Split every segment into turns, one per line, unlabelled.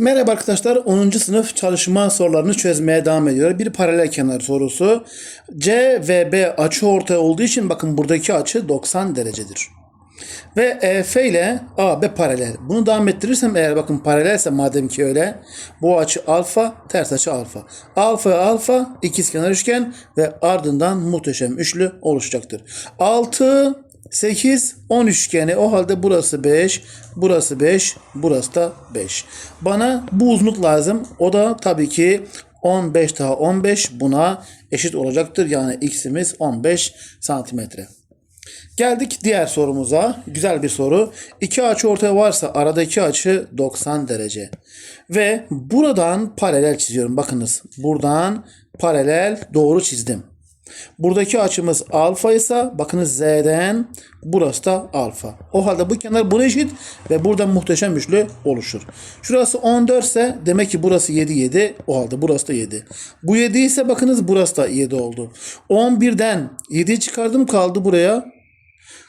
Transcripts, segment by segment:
Merhaba arkadaşlar 10. sınıf çalışma sorularını çözmeye devam ediyor. Bir paralel kenar sorusu. C ve B açı ortay olduğu için bakın buradaki açı 90 derecedir. Ve EF ile AB paralel. Bunu devam ettirirsem eğer bakın paralelse madem ki öyle bu açı alfa ters açı alfa. Alfa alfa ikizkenar üçgen ve ardından muhteşem üçlü oluşacaktır. 6 8 10 üçgeni o halde burası 5 burası 5 burası da 5. Bana bu uzunluk lazım. O da tabii ki 15 daha 15 buna eşit olacaktır. Yani x'imiz 15 santimetre. Geldik diğer sorumuza. Güzel bir soru. İki açı ortaya varsa aradaki açı 90 derece. Ve buradan paralel çiziyorum. Bakınız buradan paralel doğru çizdim. Buradaki açımız alfa ise bakınız z'den burası da alfa. O halde bu kenar buna eşit ve burada muhteşem üçlü oluşur. Şurası 14 ise demek ki burası 7 7 o halde burası da 7. Bu 7 ise bakınız burası da 7 oldu. 11'den 7'yi çıkardım kaldı buraya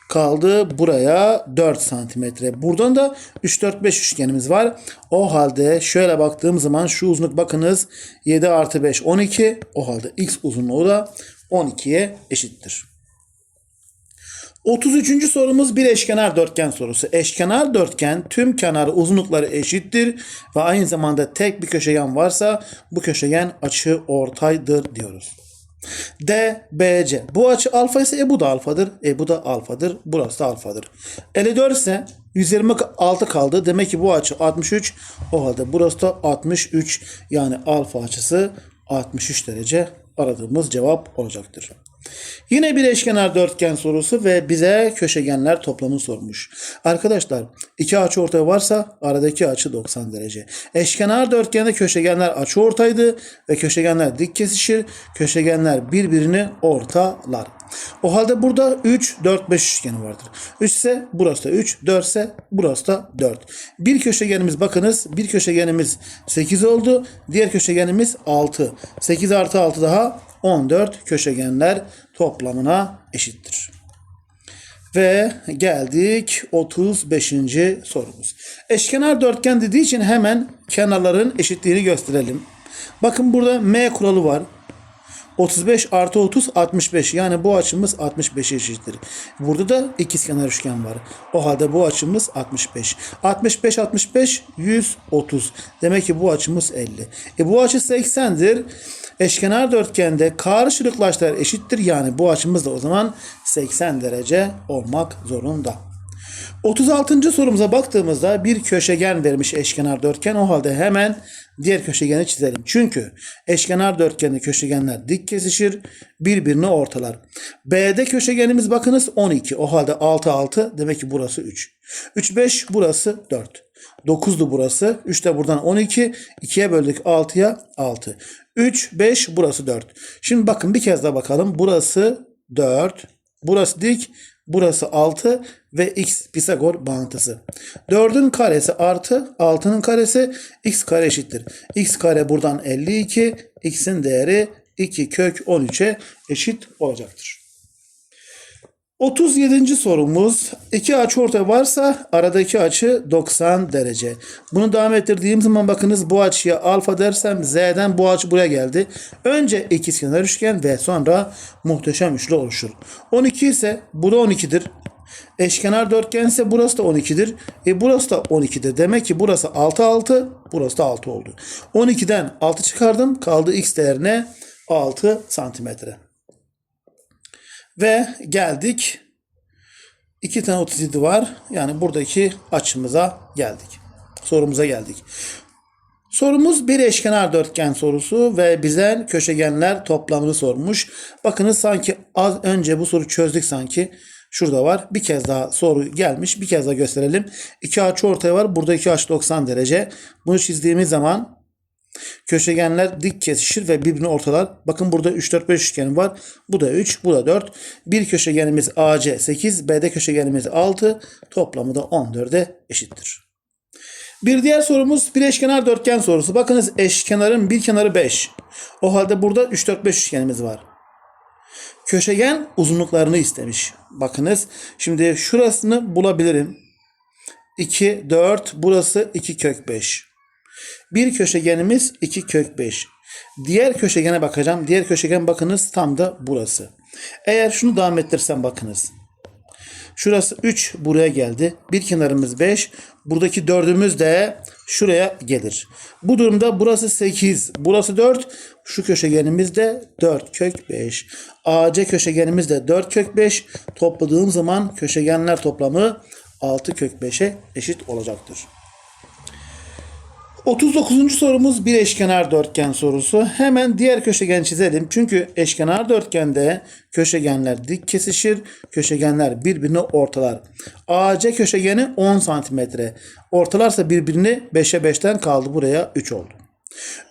kaldı buraya 4 santimetre. Buradan da 3 4 5 üçgenimiz var. O halde şöyle baktığım zaman şu uzunluk bakınız 7 artı 5 12. O halde x uzunluğu da 12'ye eşittir. 33. sorumuz bir eşkenar dörtgen sorusu. Eşkenar dörtgen tüm kenar uzunlukları eşittir ve aynı zamanda tek bir köşegen varsa bu köşegen açı ortaydır diyoruz. D, B, C. Bu açı alfa ise e bu da alfadır. E bu da alfadır. Burası da alfadır. 54 ise 126 kaldı. Demek ki bu açı 63. O halde burası da 63. Yani alfa açısı 63 derece aradığımız cevap olacaktır. Yine bir eşkenar dörtgen sorusu ve bize köşegenler toplamını sormuş. Arkadaşlar iki açı ortay varsa aradaki açı 90 derece. Eşkenar dörtgende köşegenler açı ortaydı ve köşegenler dik kesişir. Köşegenler birbirini ortalar. O halde burada 3, 4, 5 üçgeni vardır. 3 ise burası da 3, 4 ise burası da 4. Bir köşegenimiz bakınız bir köşegenimiz 8 oldu. Diğer köşegenimiz 6. 8 artı 6 daha 14 köşegenler toplamına eşittir. Ve geldik 35. sorumuz. Eşkenar dörtgen dediği için hemen kenarların eşitliğini gösterelim. Bakın burada M kuralı var. 35 artı 30 65 yani bu açımız 65 eşittir. Burada da ikizkenar üçgen var. O halde bu açımız 65. 65 65 130. Demek ki bu açımız 50. E bu açı 80'dir. Eşkenar dörtgende karşılıklı açılar eşittir. Yani bu açımız da o zaman 80 derece olmak zorunda. 36. sorumuza baktığımızda bir köşegen vermiş eşkenar dörtgen. O halde hemen diğer köşegeni çizelim. Çünkü eşkenar dörtgende köşegenler dik kesişir, birbirini ortalar. B'de köşegenimiz bakınız 12. O halde 6 6 demek ki burası 3. 3 5 burası 4. 9'du burası. 3 de buradan 12. 2'ye böldük 6'ya 6. 3 5 burası 4. Şimdi bakın bir kez daha bakalım. Burası 4. Burası dik. Burası 6 ve x Pisagor bağıntısı. 4'ün karesi artı 6'nın karesi x kare eşittir. x kare buradan 52. x'in değeri 2 kök 13'e eşit olacaktır. 37. sorumuz iki açı ortay varsa aradaki açı 90 derece. Bunu devam ettirdiğim zaman bakınız bu açıya alfa dersem z'den bu açı buraya geldi. Önce ikizkenar üçgen ve sonra muhteşem üçlü oluşur. 12 ise bu da 12'dir. Eşkenar dörtgen ise burası da 12'dir. E burası da 12'dir. Demek ki burası 6 6, burası da 6 oldu. 12'den 6 çıkardım. Kaldı x değerine 6 santimetre. Ve geldik. 2 tane 37 var. Yani buradaki açımıza geldik. Sorumuza geldik. Sorumuz bir eşkenar dörtgen sorusu ve bize köşegenler toplamını sormuş. Bakınız sanki az önce bu soru çözdük sanki. Şurada var. Bir kez daha soru gelmiş. Bir kez daha gösterelim. İki açı ortaya var. Burada iki açı 90 derece. Bunu çizdiğimiz zaman Köşegenler dik kesişir ve birbirini ortalar. Bakın burada 3 4 5 üçgeni var. Bu da 3, bu da 4. Bir köşegenimiz AC 8, B'de köşegenimiz 6. Toplamı da 14'e eşittir. Bir diğer sorumuz bir eşkenar dörtgen sorusu. Bakınız eşkenarın bir kenarı 5. O halde burada 3 4 5 üçgenimiz var. Köşegen uzunluklarını istemiş. Bakınız şimdi şurasını bulabilirim. 2 4 burası 2 kök 5. Bir köşegenimiz 2 kök 5. Diğer köşegene bakacağım. Diğer köşegen bakınız tam da burası. Eğer şunu devam ettirsem bakınız. Şurası 3 buraya geldi. Bir kenarımız 5. Buradaki dördümüz de şuraya gelir. Bu durumda burası 8. Burası 4. Şu köşegenimiz de 4 kök 5. AC köşegenimiz de 4 kök 5. Topladığım zaman köşegenler toplamı 6 kök 5'e eşit olacaktır. 39. sorumuz bir eşkenar dörtgen sorusu. Hemen diğer köşegen çizelim. Çünkü eşkenar dörtgende köşegenler dik kesişir. Köşegenler birbirini ortalar. AC köşegeni 10 santimetre. Ortalarsa birbirini 5'e 5'ten kaldı. Buraya 3 oldu.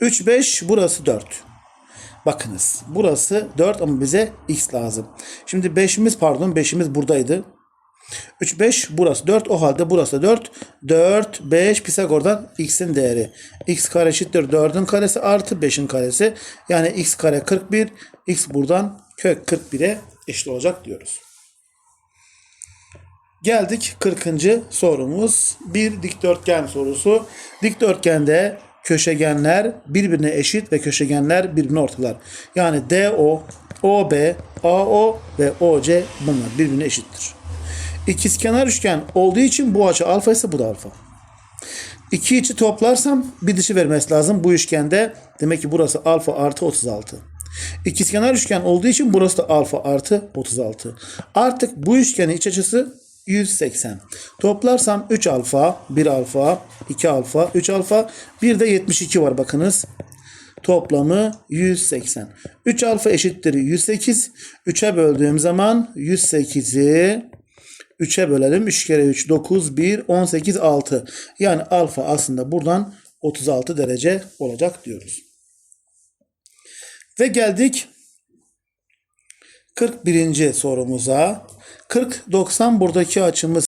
3, 5 burası 4. Bakınız burası 4 ama bize x lazım. Şimdi 5'imiz pardon 5'imiz buradaydı. 3, 5 burası 4 o halde burası 4. 4, 5 Pisagor'dan x'in değeri. x kare eşittir 4'ün karesi artı 5'in karesi. Yani x kare 41. x buradan kök 41'e eşit olacak diyoruz. Geldik 40. sorumuz. Bir dikdörtgen sorusu. Dikdörtgende köşegenler birbirine eşit ve köşegenler birbirini ortalar. Yani DO, OB, AO ve OC bunlar birbirine eşittir. İkizkenar üçgen olduğu için bu açı alfa ise bu da alfa. İki içi toplarsam bir dışı vermesi lazım. Bu üçgende demek ki burası alfa artı 36. İkizkenar üçgen olduğu için burası da alfa artı 36. Artık bu üçgenin iç açısı 180. Toplarsam 3 alfa, 1 alfa, 2 alfa, 3 alfa, bir de 72 var bakınız. Toplamı 180. 3 alfa eşittir 108. 3'e böldüğüm zaman 108'i 3'e bölelim. 3 kere 3 9 1 18 6. Yani alfa aslında buradan 36 derece olacak diyoruz. Ve geldik 41. sorumuza. 40 90 buradaki açımız